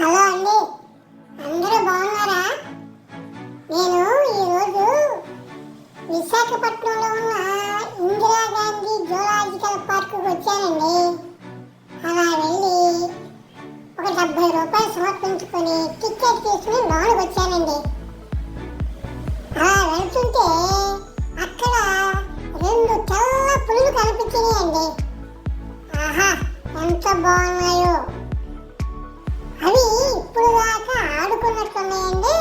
Hello అండి. అందరూ బాగున్నారా? నేను ఈరోజు విశాఖపట్నంలో ఉన్న ఇందిరాగాంధీ జూలాజికల్ పార్కుకి వచ్చానండి. అలా వెళ్ళి ఒక డెబ్బై రూపాయలు సమర్పించుకొని టికెట్ తీసుకుని లోనికి వచ్చానండి. అలా వెళ్తుంటే అక్కడ రెండు తెల్ల పులులు కనిపించినాయండి. ఆహా ఎంత బాగున్నాయో. పెట్టుకుందండి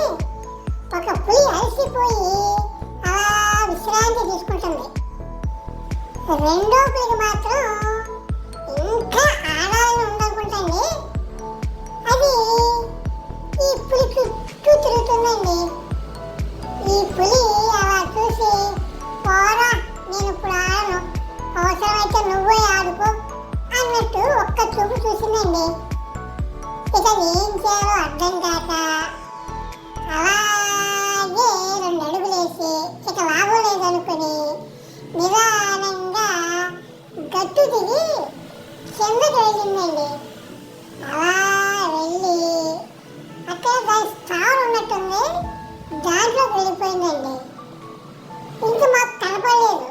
ఒక పులి అలసిపోయి అలా విశ్రాంతి తీసుకుంటుంది. రెండో పులికి మాత్రం ఇంకా ఆడాలని ఉందనుకుంటండి. అది ఈ పులి చుట్టూ తిరుగుతుందండి. ఈ పులి అలా చూసి పోరా నేను ఇప్పుడు ఆడను. అవసరమైతే నువ్వే ఆడుకో అన్నట్టు ఒక్క చూపు చూసిందండి. ఇక ఏం చేయాలో అర్థం కాక అలాగే రెండు అడుగులేసి ఇక లాభం లేదనుకుని నిదానంగా గట్టు దిగి కిందకి వెళ్ళిందండి. అలా వెళ్ళి అక్కడ దాని స్టార్ ఉన్నట్టుంది. దాంట్లోకి వెళ్ళిపోయిందండి. ఇంక మాకు కనపడలేదు.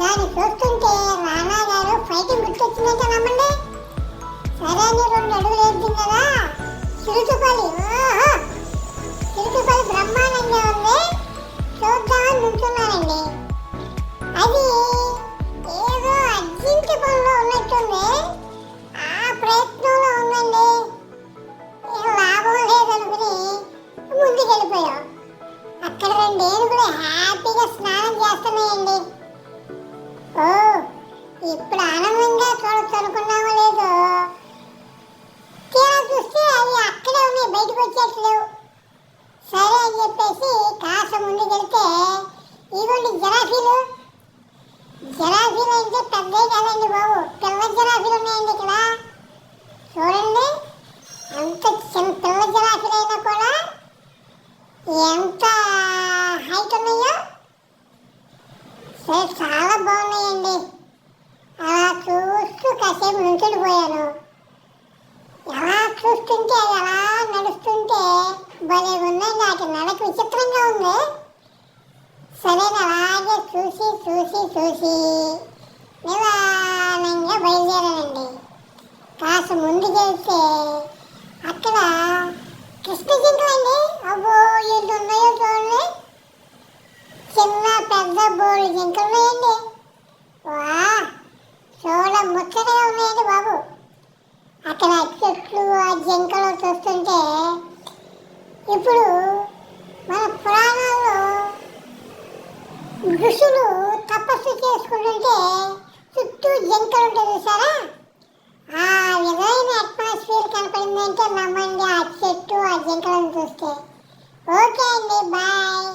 దాన్ని చూస్తుంటే రానా గారు ఫైటింగ్ గుర్తొచ్చిందంటే నమ్మండి. సరే అని రెండు అడుగులు వేసింది కదా. చిరుతుపల్లి ఓహో. చిరుతుపల్లి బ్రహ్మాండంగా ఉంది. చూద్దామని నుంచున్నానండి. అది ఏదో అర్జెంట్ పనిలో ఉన్నట్టుంది. ఆ ప్రయత్నంలో ఉందండి. ఏం లాభం లేదనుకుని ముందుకెళ్ళిపోయాం. అక్కడ రెండు ఏనుగులు హ్యాపీగా స్నానం చేస్తున్నాయండి. ఓ ఇప్పుడు ఆనందంగా చూడొచ్చు అనుకున్నామో లేదు? తీరా చూస్తే అవి అక్కడే ఉన్నాయి బయటకు వచ్చేట్లేవు. సరే అని చెప్పేసి కాస్త ముందుకెళ్తే ఇదిగోండి జరాఫీలు. జరాఫీలు అంటే పెద్దే కదండి బాబు పిల్ల జరాఫీలు ఉన్నాయండి ఇక్కడ. చూడండి అంత చిన్న పిల్ల జరాఫీలు అయినా కూడా ఎంత సరే చాలా బాగున్నాయండి. అలా చూస్తూ కాసేపు నుంచుడిపోయాను ఎలా చూస్తుంటే అది అలా నడుస్తుంటే భలే ఉన్నాయి నాకు నడక విచిత్రంగా ఉంది. సరే అలాగే చూసి చూసి చూసి నిదానంగా బయలుదేరానండి. కాస్త ముందుకెళ్తే అక్కడ కృష్ణ జింకలండి. అబ్బో ఎన్ని ఉన్నాయో పెద్ద బోరు జింకలు వేయండి. వా చూడ ముచ్చటగా ఉన్నాయండి బాబు. అక్కడ చెట్లు ఆ జింకలు చూస్తుంటే ఇప్పుడు మన పురాణాల్లో ఋషులు తపస్సు చేసుకుంటుంటే చుట్టూ జింకలు ఉంటాయి చూసారా ఆ విధమైన అట్మాస్ఫియర్ కనపడిందంటే నమ్మండి ఆ చెట్టు ఆ జింకలను చూస్తే. ఓకే అండి బాయ్.